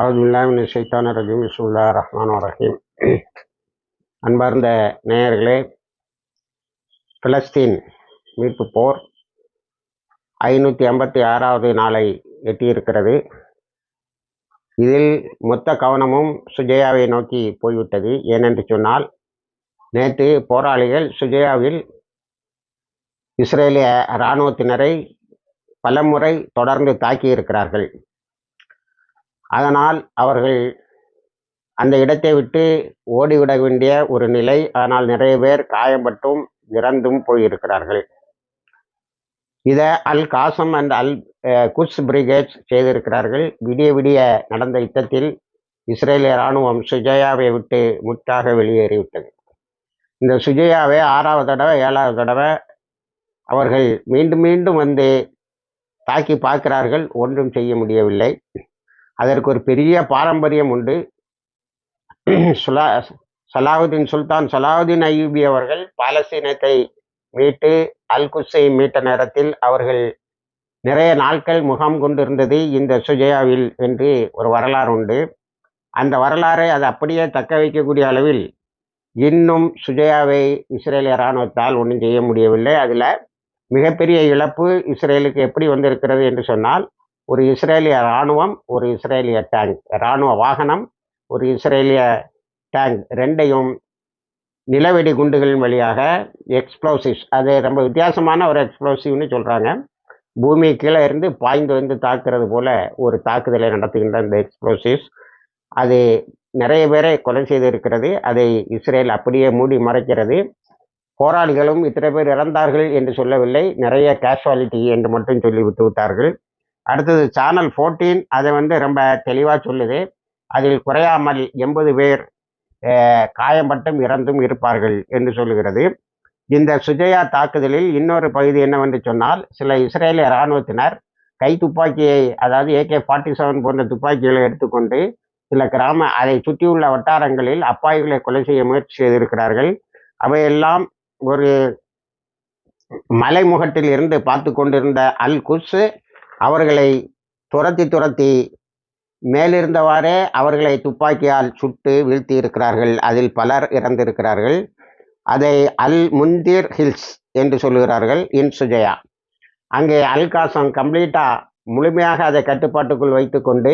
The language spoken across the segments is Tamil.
அவுதுல்லாமின் சைத்தான ரஜீம் சுல்லா ரஹ்மான் ரஹீம் அன்பார்ந்த நேயர்களே பிலஸ்தீன் மீட்பு போர் ஐநூற்றி ஐம்பத்தி ஆறாவது நாளை எட்டியிருக்கிறது. இதில் மொத்த கவனமும் சுஜயாவை நோக்கி போய்விட்டது. ஏனென்று சொன்னால் நேற்று போராளிகள் சுஜயாவில் இஸ்ரேலிய இராணுவத்தினரை பலமுறை தொடர்ந்து தாக்கியிருக்கிறார்கள். அதனால் அவர்கள் அந்த இடத்தை விட்டு ஓடிவிட வேண்டிய ஒரு நிலை. அதனால் நிறைய பேர் காயப்பட்டும் இறந்தும் போயிருக்கிறார்கள். இதை Al Qassam and Al Quds Brigades செய்திருக்கிறார்கள். விடிய விடிய நடந்த யுத்தத்தில் இஸ்ரேலிய இராணுவம் சுஜயாவை விட்டு முற்றாக வெளியேறிவிட்டது. இந்த சுஜயாவை ஆறாவது தடவை ஏழாவது தடவை அவர்கள் மீண்டும் மீண்டும் வந்து தாக்கி பார்க்கிறார்கள். ஒன்றும் செய்ய முடியவில்லை. அதற்கு ஒரு பெரிய பாரம்பரியம் உண்டு. சுலா சலாவுதீன் சுல்தான் சலாவுதீன் அய்யூபி அவர்கள் பாலஸ்தீனத்தை மீட்டு அல்குஸை மீட்ட நேரத்தில் அவர்கள் நிறைய நாட்கள் முகாம் கொண்டிருந்தது இந்த சுஜயாவில் என்று ஒரு வரலாறு உண்டு. அந்த வரலாறை அது அப்படியே தக்க வைக்கக்கூடிய அளவில் இன்னும் சுஜயாவை இஸ்ரேலிய இராணுவத்தால் ஒன்றும் செய்ய முடியவில்லை. அதில் மிகப்பெரிய இழப்பு இஸ்ரேலுக்கு எப்படி வந்திருக்கிறது என்று சொன்னால் ஒரு இஸ்ரேலிய இராணுவம் ஒரு இஸ்ரேலிய டேங்க் இராணுவ வாகனம் ஒரு இஸ்ரேலிய டேங்க் ரெண்டையும் நிலவெடி குண்டுகளின் வழியாக எக்ஸ்ப்ளோசிவ்ஸ் அது ரொம்ப வித்தியாசமான ஒரு எக்ஸ்ப்ளோசிவ்னு சொல்கிறாங்க பூமி கீழே இருந்து பாய்ந்து வந்து தாக்குறது போல ஒரு தாக்குதலை நடத்துகின்ற இந்த எக்ஸ்ப்ளோசிவ்ஸ் அது நிறைய பேரை கொலை செய்திருக்கிறது. அதை இஸ்ரேல் அப்படியே மூடி மறைக்கிறது. போராளிகளும் இத்தனை பேர் இறந்தார்கள் என்று சொல்லவில்லை. நிறைய கேஷுவாலிட்டி என்று மட்டும் சொல்லி விட்டு விட்டார்கள். அடுத்தது சேனல் ஃபோர்டீன் அதை வந்து ரொம்ப தெளிவாக சொல்லுது. அதில் குறையாமல் எண்பது பேர் காயம்பட்டும் இறந்தும் இருப்பார்கள் என்று சொல்லுகிறது. இந்த சுஜயா தாக்குதலில் இன்னொரு பகுதி என்னவென்று சொன்னால் சில இஸ்ரேலிய இராணுவத்தினர் கை துப்பாக்கியை அதாவது ஏகே ஃபார்ட்டி செவன் போன்ற துப்பாக்கிகளை எடுத்துக்கொண்டு சில கிராம அதை சுற்றியுள்ள வட்டாரங்களில் அப்பாய்களை கொலை செய்ய முயற்சி செய்திருக்கிறார்கள். அவையெல்லாம் ஒரு மலைமுகட்டில் இருந்து பார்த்து கொண்டிருந்த அல் குஸ் அவர்களை துரத்தி துரத்தி மேலிருந்தவாறே அவர்களை துப்பாக்கியால் சுட்டு வீழ்த்தி இருக்கிறார்கள் அதில் பலர் இறந்திருக்கிறார்கள். அதை அல் முந்திர் ஹில்ஸ் என்று சொல்லுகிறார்கள் இன் சுஜயா. அங்கே அல்காசம் கம்ப்ளீட்டாக முழுமையாக அதை கட்டுப்பாட்டுக்குள் வைத்துக்கொண்டு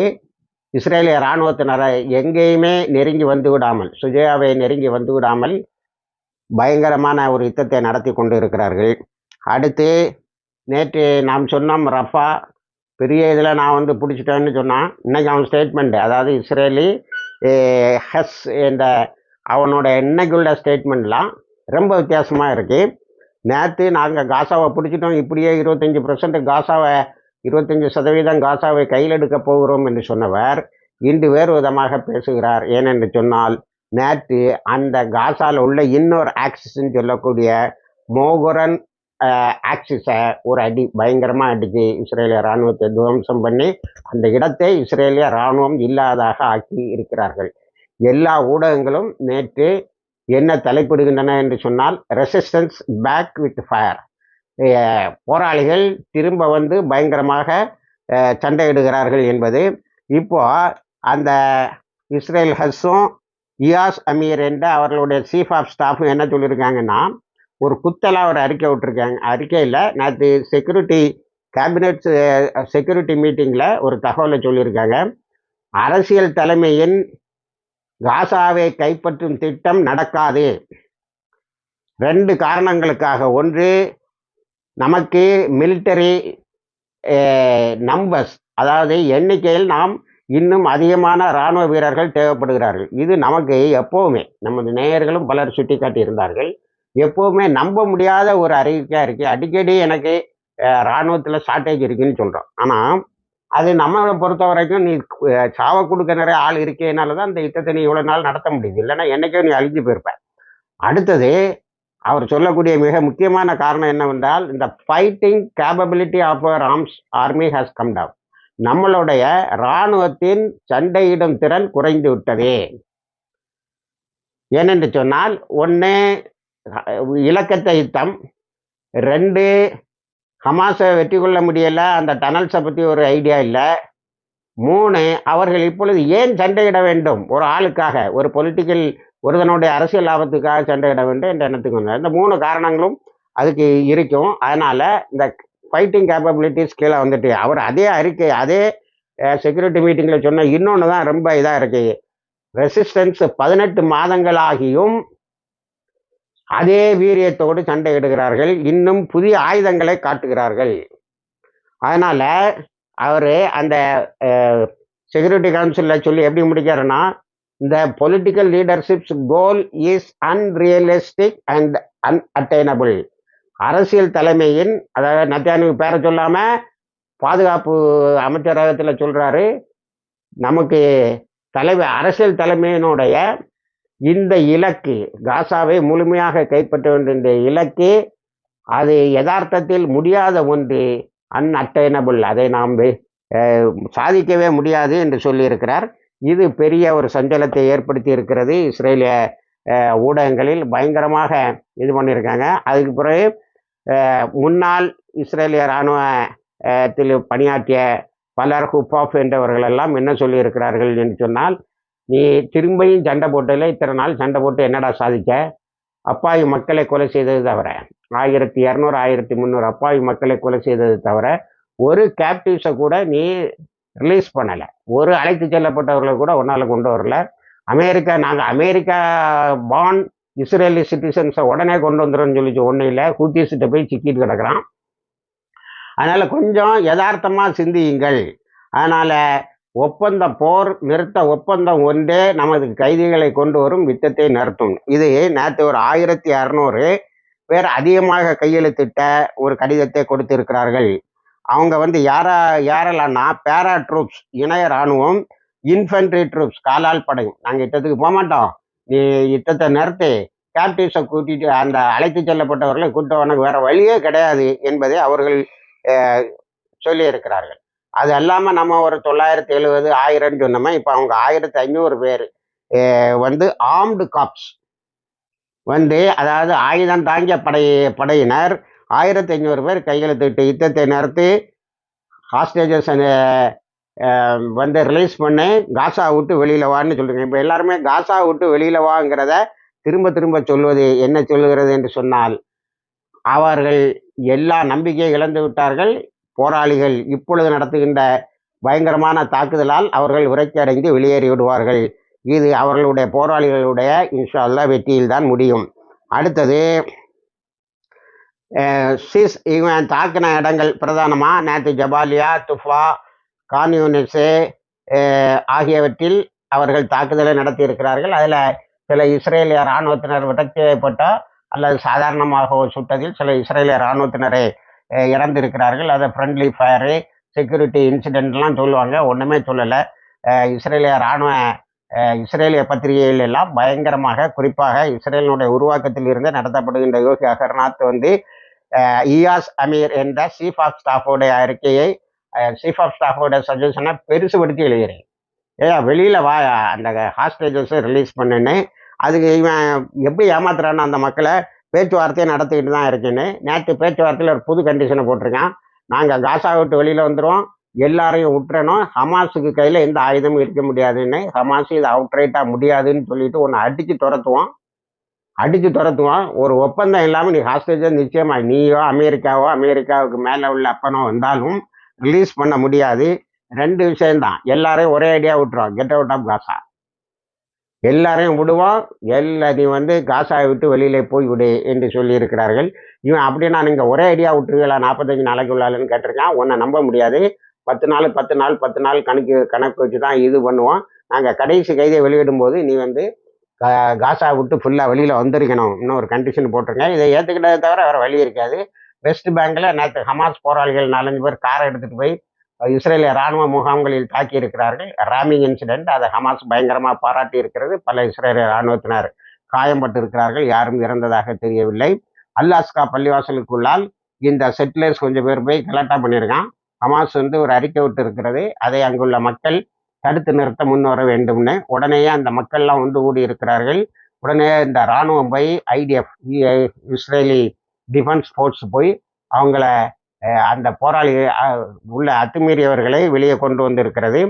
இஸ்ரேலிய இராணுவத்தினரை எங்கேயுமே நெருங்கி வந்து விடாமல் சுஜயாவை நெருங்கி வந்து விடாமல் பயங்கரமான ஒரு யுத்தத்தை நடத்தி கொண்டு இருக்கிறார்கள் அடுத்து நேற்று நாம் சொன்னோம் ரஃபா பெரிய இதில் நான் வந்து பிடிச்சிட்டேன்னு சொன்னான் இன்றைக்கி அவன் ஸ்டேட்மெண்ட்டு அதாவது இஸ்ரேலி ஹஸ் இந்த அவனோட இன்னைக்குள்ள ஸ்டேட்மெண்ட்லாம் ரொம்ப வித்தியாசமாக இருக்குது நேற்று நாங்கள் காசாவை பிடிச்சிட்டோம் இப்படியே இருபத்தஞ்சி பர்சன்ட் காசாவை இருபத்தஞ்சி சதவீதம் காசாவை கையில் எடுக்க போகிறோம் என்று சொன்னவர் இன்று வேறு விதமாக பேசுகிறார். ஏனென்று சொன்னால் நேற்று அந்த காசாவில் உள்ள இன்னொரு ஆக்சிஸ்ன்னு சொல்லக்கூடிய மோகுரன் ஆக்சிஸை ஒரு அடி பயங்கரமாக அடித்து இஸ்ரேலிய இராணுவத்தை துவம்சம் பண்ணி அந்த இடத்தை இஸ்ரேலிய இராணுவம் இல்லாதாக ஆக்கி இருக்கிறார்கள். எல்லா ஊடகங்களும் நேற்று என்ன தலைப்பிடுகின்றன என்று சொன்னால் ரெசிஸ்டன்ஸ் பேக் வித் ஃபயர் போராளிகள் திரும்ப வந்து பயங்கரமாக சண்டையிடுகிறார்கள் என்பது இப்போ அந்த இஸ்ரேல் ஹஸ்ஸும் இயாஸ் அமீர் என்ற அவர்களுடைய சீஃப் ஆஃப் ஸ்டாஃபும் என்ன சொல்லியிருக்காங்கன்னா ஒரு குத்தலாக ஒரு அறிக்கை விட்டுருக்காங்க. அறிக்கையில் நேற்று செக்யூரிட்டி கேபினட் செக்யூரிட்டி மீட்டிங்கில் ஒரு தகவலை சொல்லியிருக்காங்க. அரசியல் தலைமையின் காசாவை கைப்பற்றும் திட்டம் நடக்காது. ரெண்டு காரணங்களுக்காக. ஒன்று நமக்கு மிலிட்டரி நம்பர்ஸ் அதாவது எண்ணிக்கையில் நாம் இன்னும் அதிகமான இராணுவ வீரர்கள் தேவைப்படுகிறார்கள். இது நமக்கு எப்போவுமே நமது நேயர்களும் பலர் சுட்டி காட்டியிருந்தார்கள் எப்போவுமே நம்ப முடியாத ஒரு அறிவிக்கையாக இருக்குது அடிக்கடி எனக்கு இராணுவத்தில் ஷார்ட்டேஜ் இருக்குன்னு சொல்கிறோம் ஆனால் அது நம்மளை பொறுத்த வரைக்கும் நீ சாவை கொடுக்க நிறைய ஆள் இருக்கேனால தான் அந்த யுத்தத்தை நீ இவ்வளோ நாள் நடத்த முடியுது. இல்லைன்னா என்றைக்கோ நீ அழிஞ்சு போயிருப்ப. அடுத்தது அவர் சொல்லக்கூடிய மிக முக்கியமான காரணம் என்னவென்றால் இந்த fighting capability of our arms army has come down நம்மளுடைய இராணுவத்தின் சண்டையிடும் திறன் குறைந்து விட்டது. ஏனென்று சொன்னால் ஒன்று இலக்கத்தை யுத்தம். ரெண்டு ஹமாஸை வெற்றி கொள்ள முடியலை அந்த டனல்ஸை பற்றி ஒரு ஐடியா இல்லை. மூணு அவர்கள் இப்பொழுது ஏன் சண்டையிட வேண்டும்? ஒரு ஆளுக்காக ஒரு பொலிட்டிக்கல் ஒருதனுடைய அரசியல் லாபத்துக்காக சண்டையிட வேண்டும் என்ற எண்ணத்துக்கு வந்தார் இந்த மூணு காரணங்களும் அதுக்கு இருக்கும். அதனால் இந்த ஃபைட்டிங் கேப்பபிலிட்டிஸ் கீழே வந்துட்டு அவர் அதே அறிக்கை அதே செக்யூரிட்டி மீட்டிங்கில் சொன்ன இன்னொன்று தான் ரொம்ப இதாக இருக்குது ரெசிஸ்டன்ஸ் பதினெட்டு மாதங்களாகியும் அதே வீரியத்தோடு சண்டையிடுகிறார்கள். இன்னும் புதிய ஆயுதங்களை காட்டுகிறார்கள். அதனால அவர் அந்த செக்யூரிட்டி கவுன்சிலில் சொல்லி எப்படி முடிக்கிறாருன்னா இந்த political leaderships goal is unrealistic and unattainable அரசியல் தலைமையின் அதாவது நத்தியானுக்கு பேரை சொல்லாமல் பாதுகாப்பு அமைச்சரகத்தில் சொல்கிறாரு நமக்கு தலைவர் அரசியல் தலைமையினுடைய இந்த இலக்கு காசாவை முழுமையாக கைப்பற்ற வேண்டிய இலக்கு அது யதார்த்தத்தில் முடியாத ஒன்று அன்அட்டைனபிள் அதை நாம் சாதிக்கவே முடியாது என்று சொல்லியிருக்கிறார். இது பெரிய ஒரு சஞ்சலத்தை ஏற்படுத்தி இருக்கிறது. இஸ்ரேலிய ஊடகங்களில் பயங்கரமாக இது பண்ணியிருக்காங்க. அதுக்கு பிறகு முன்னாள் இஸ்ரேலிய இராணுவத்தில் பணியாற்றிய பலர் ஹுப்பாஃப் என்றவர்கள் எல்லாம் என்ன சொல்லியிருக்கிறார்கள் என்று சொன்னால் நீ திரும்பியும் சண்டை போட்டதில் இத்தனை நாள் சண்டை போட்டு என்னடா சாதிக்க அப்பாவி மக்களை கொலை செய்தது தவிர ஆயிரத்தி இரநூறு ஆயிரத்தி முந்நூறு அப்பாவி மக்களை கொலை செய்தது தவிர ஒரு கேப்டிவ்ஸை கூட நீ ரிலீஸ் பண்ணலை. ஒரு அழைத்து செல்லப்பட்டவர்களை கூட ஒன்றால் கொண்டு வரல. அமெரிக்கா நாங்கள் அமெரிக்கா பான் இஸ்ரேலி சிட்டிசன்ஸை உடனே கொண்டு வந்துடுறோம்னு சொல்லிச்சு. ஒன்றும் இல்லை. ஹூத்திஸ்கிட்ட போய் சிக்கிட்டு கிடக்குறான். அதனால் கொஞ்சம் யதார்த்தமாக சிந்தியுங்கள். அதனால் ஒப்பந்த போர் நிறுத்த ஒப்பந்தம் ஒன்றே நமது கைதிகளை கொண்டு வரும் யுத்தத்தை நிறுத்தும் இது நேற்று ஒரு ஆயிரத்தி அறநூறு பேர் அதிகமாக கையெழுத்திட்ட ஒரு கடிதத்தை கொடுத்திருக்கிறார்கள். அவங்க வந்து யாரா யாரெல்லாம்னா பேரா ட்ரூப்ஸ் இணைய ராணுவம் இன்ஃபென்ட்ரி ட்ரூப்ஸ் காலால் படை. நாங்கள் யுத்தத்துக்கு போக மாட்டோம். நீ யுத்தத்தை நிறுத்தி. கேப்டிவ்ஸை கூட்டிட்டு அந்த அழைத்து செல்லப்பட்டவர்களை கூட்டவனுக்கு வேற வழியே கிடையாது என்பதை அவர்கள் சொல்லியிருக்கிறார்கள். அது அல்லாமல் நம்ம ஒரு தொள்ளாயிரத்தி எழுபது ஆயிரம்னு சொன்னோமே இப்போ அவங்க ஆயிரத்தி ஐநூறு பேர். வந்து ஆர்ம்டு காப்ஸ் வந்து அதாவது ஆயுதம் தாங்கிய படை படையினர் ஆயிரத்தி ஐநூறு பேர் கையெழுத்திட்டு யுத்தத்தை நடத்தி ஹாஸ்டேஜஸ் வந்து ரிலீஸ் பண்ணி காசா விட்டு வெளியில் வான்னு சொல்லுங்க இப்போ எல்லாருமே காசா விட்டு வெளியில் வாங்கிறத திரும்ப திரும்ப சொல்வது என்ன சொல்லுகிறது என்று சொன்னால் அவர்கள் எல்லா நம்பிக்கையை இழந்து விட்டார்கள். போராளிகள் இப்பொழுது நடத்துகின்ற பயங்கரமான தாக்குதலால் அவர்கள் விரக்தி அடைந்து வெளியேறி விடுவார்கள். இது அவர்களுடைய போராளிகளுடைய இன்ஷா அல்லா வெற்றியில் தான் முடியும். அடுத்தது சிஸ் இவன் தாக்கின இடங்கள் பிரதானமாக நேற்று ஜபாலியா துஃபா கான்யூனிஸு ஆகியவற்றில் அவர்கள் தாக்குதலை நடத்தியிருக்கிறார்கள். அதில் சில இஸ்ரேலிய இராணுவத்தினர் விடக்கப்பட்டோ அல்லது சாதாரணமாக சுட்டதில் சில இஸ்ரேலிய இராணுவத்தினரை இறந்திருக்கிறார்கள். அதை ஃப்ரெண்ட்லி ஃபயரு செக்யூரிட்டி இன்சிடென்ட்லாம் சொல்லுவாங்க. ஒன்றுமே சொல்லலை. இஸ்ரேலிய இராணுவ இஸ்ரேலிய பத்திரிகைகள் எல்லாம் பயங்கரமாக குறிப்பாக இஸ்ரேலினுடைய உருவாக்கத்தில் இருந்து நடத்தப்படுகின்ற யோகி அகர்நாத் வந்து இயாஸ் அமீர் என்ற சீஃப் ஆஃப் ஸ்டாஃபோடைய அறிக்கையை சீஃப் ஆஃப் ஸ்டாஃபோட சஜஷனை பெருசுபடுத்தி எழுதுகிறேன். ஏ வெளியில் வா அந்த ஹாஸ்டேஜஸை ரிலீஸ் பண்ணுன்னு. அதுக்கு இவன் எப்படி ஏமாத்துறான்னு அந்த மக்களை பேச்சுவார்த்தையை நடத்திக்கிட்டு தான் இருக்குன்னு. நேற்று பேச்சுவார்த்தையில் ஒரு புது கண்டிஷனை போட்டிருக்கான். நாங்கள் காசா விட்டு வெளியில் வந்துடுவோம் எல்லாரையும் விட்டுறணும். ஹமாஸுக்கு கையில் எந்த ஆயுதமும் இருக்க முடியாதுன்னு. ஹமாஸ் இது அவுட்ரைட்டாக முடியாதுன்னு சொல்லிட்டு ஒன்று அடித்து துரத்துவோம். அடித்து துரத்துவோம். ஒரு ஒப்பந்தம் இல்லாமல் நீ ஹாஸ்டேஜை நிச்சயமாக நீயோ அமெரிக்காவோ அமெரிக்காவுக்கு மேலே உள்ள அப்பனோ வந்தாலும் ரிலீஸ் பண்ண முடியாது. ரெண்டு விஷயம்தான். எல்லாரையும் ஒரே ஐடியா விட்டுருவோம். கெட் அவுட் ஆஃப் காசா எல்லாரையும் விடுவோம். எல்லா நீ வந்து காசாவை விட்டு வெளியில் போய் விடு என்று சொல்லியிருக்கிறார்கள். இவன் அப்படின்னா நீங்கள் ஒரே ஐடியா விட்டுருவீங்களா? நாற்பத்தஞ்சு நாளைக்கு உள்ளாலன்னு கேட்டிருக்கான். உன்னை நம்ப முடியாது. பத்து நாள் பத்து நாள் பத்து நாள் கணக்கு கணக்கு வச்சு தான் இது பண்ணுவோம். நாங்கள் கடைசி கைதை வெளியிடும்போது நீ வந்து கா- காசா விட்டு ஃபுல்லாக வெளியில் வந்திருக்கணும். இன்னும் ஒரு கண்டிஷன் போட்டிருங்க. இதை ஏற்றுக்கிட்டதை தவிர வேறு வழி இருக்காது. வெஸ்ட் பேங்கில் நேற்று ஹமாஸ் போராளிகள் நாலஞ்சு பேர் காரை எடுத்துகிட்டு போய் இஸ்ரேலிய ராணுவ முகாம்களில் தாக்கி இருக்கிறார்கள் ராமிங் இன்சிடென்ட் அதை ஹமாஸ் பயங்கரமாக பாராட்டி இருக்கிறது பல இஸ்ரேலிய இராணுவத்தினர் காயம்பட்டு இருக்கிறார்கள் யாரும் இறந்ததாக தெரியவில்லை. அல்லாஸ்கா பள்ளிவாசலுக்குள்ளால் இந்த செட்டிலர்ஸ் கொஞ்சம் பேர் போய் கலாட்டா பண்ணியிருக்கான். ஹமாஸ் வந்து ஒரு அறிக்கை விட்டு இருக்கிறது அதை அங்குள்ள மக்கள் தடுத்து நிறுத்த முன் வர வேண்டும்னு. உடனேயே அந்த மக்கள்லாம் வந்து கூடி இருக்கிறார்கள் உடனே இந்த இராணுவம் போய் ஐடிஎஃப் இஸ்ரேலி டிஃபென்ஸ் ஃபோர்ஸ் போய் அவங்கள அந்த போராளி உள்ள அத்துமீறியவர்களை வெளியே கொண்டு வந்திருக்கிறது.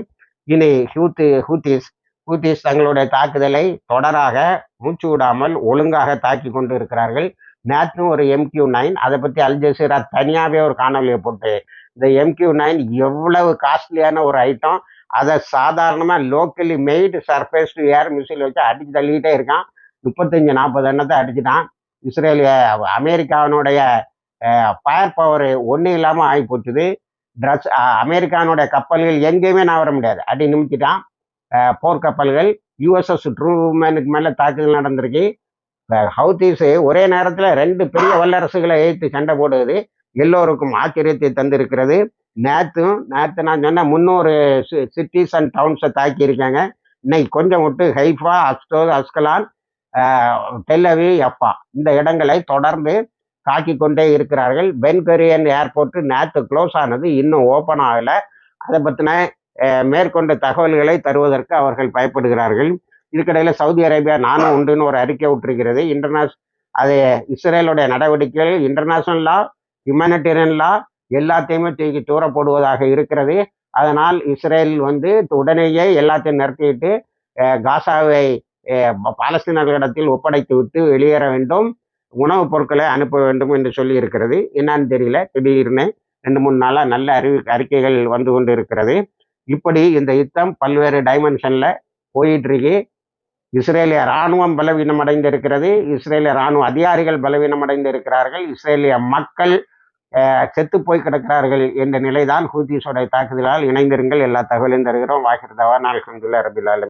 இனி ஹூத்தி ஹூத்திஸ் ஹூத்திஸ் தங்களுடைய தாக்குதலை தொடராக மூச்சு விடாமல் ஒழுங்காக தாக்கி கொண்டு இருக்கிறார்கள். நேற்று ஒரு எம்கியூ நைன். அதை பற்றி அல் ஜசீரா தனியாகவே ஒரு காணொலியை போட்டு இந்த எம்கியூ நைன் எவ்வளவு காஸ்ட்லியான ஒரு ஐட்டம். அதை சாதாரணமாக locally made surface to air missile வச்சு அடிச்சு தள்ளிக்கிட்டே இருக்கான். முப்பத்தஞ்சு நாற்பது எண்ணத்தை அடிச்சுட்டான். இஸ்ரேலிய அமெரிக்காவினுடைய ஃபயர் பவர் ஒன்றும் இல்லாமல் ஆகி போச்சுது ட்ரஸ் அமெரிக்கானுடைய கப்பல்கள் எங்கேயுமே நான் வர முடியாது. அடி நிமித்திட்டான். போர்க்கப்பல்கள் யூஎஸ்எஸ் ட்ரூமேனுக்கு மேலே தாக்குதல் நடந்திருக்கு. ஹவுதீஸ் ஒரே நேரத்தில் ரெண்டு பெரிய வல்லரசுகளை ஏற்று சண்டை போடுவது எல்லோருக்கும் ஆச்சரியத்தை தந்திருக்கிறது. நேற்றும் நேற்று நான் சொன்ன முந்நூறு சிட்டிஸ் அண்ட் டவுன்ஸை தாக்கியிருக்காங்க. இன்னைக்கு கொஞ்சம் விட்டு ஹைஃபா அஸ்டோ அஸ்கலான் டெல்லவி எப்பா இந்த இடங்களை தொடர்ந்து தாக்கி கொண்டே இருக்கிறார்கள் பென்கரியன் ஏர்போர்ட் நேற்று க்ளோஸ் ஆனது இன்னும் ஓப்பன் ஆகலை. அதை பற்றின மேற்கொண்ட தகவல்களை தருவதற்கு அவர்கள் பயப்படுகிறார்கள். இதுக்கிடையில் சவுதி அரேபியா நானும் உண்டுன்னு ஒரு அறிக்கை விட்டுருக்கிறது. இன்டர்நேஷ் அது இஸ்ரேலுடைய நடவடிக்கைகள் இன்டர்நேஷனல் லா ஹியூமனிடேரியன் லா எல்லாத்தையுமே தூக்கி தூர போடுவதாக இருக்கிறது. அதனால் இஸ்ரேல் வந்து உடனேயே எல்லாத்தையும் நிறுத்திவிட்டு காசாவை பாலஸ்தீனர்களிடத்தில் ஒப்படைத்து விட்டு வெளியேற வேண்டும். உணவுப் பொருட்களை அனுப்ப வேண்டும் என்று சொல்லி இருக்கிறது என்னன்னு தெரியல. திடீர்னு ரெண்டு மூணு நாளாக நல்ல அறிவி அறிக்கைகள் வந்து கொண்டு இருக்கிறது இப்படி இந்த யுத்தம் பல்வேறு டைமென்ஷனில் போயிட்டுருக்கு. இஸ்ரேலிய ராணுவம் பலவீனம் அடைந்திருக்கிறது. இஸ்ரேலிய இராணுவ அதிகாரிகள் பலவீனம் அடைந்திருக்கிறார்கள். இஸ்ரேலிய மக்கள் செத்து போய் கிடக்கிறார்கள் என்ற நிலைதான் ஹூத்திஸோட தாக்குதலால் இணைந்திருங்கள். எல்லா தகவலையும் தருகிறோம். வாகிருதாவா நாள் நாள் ரபில்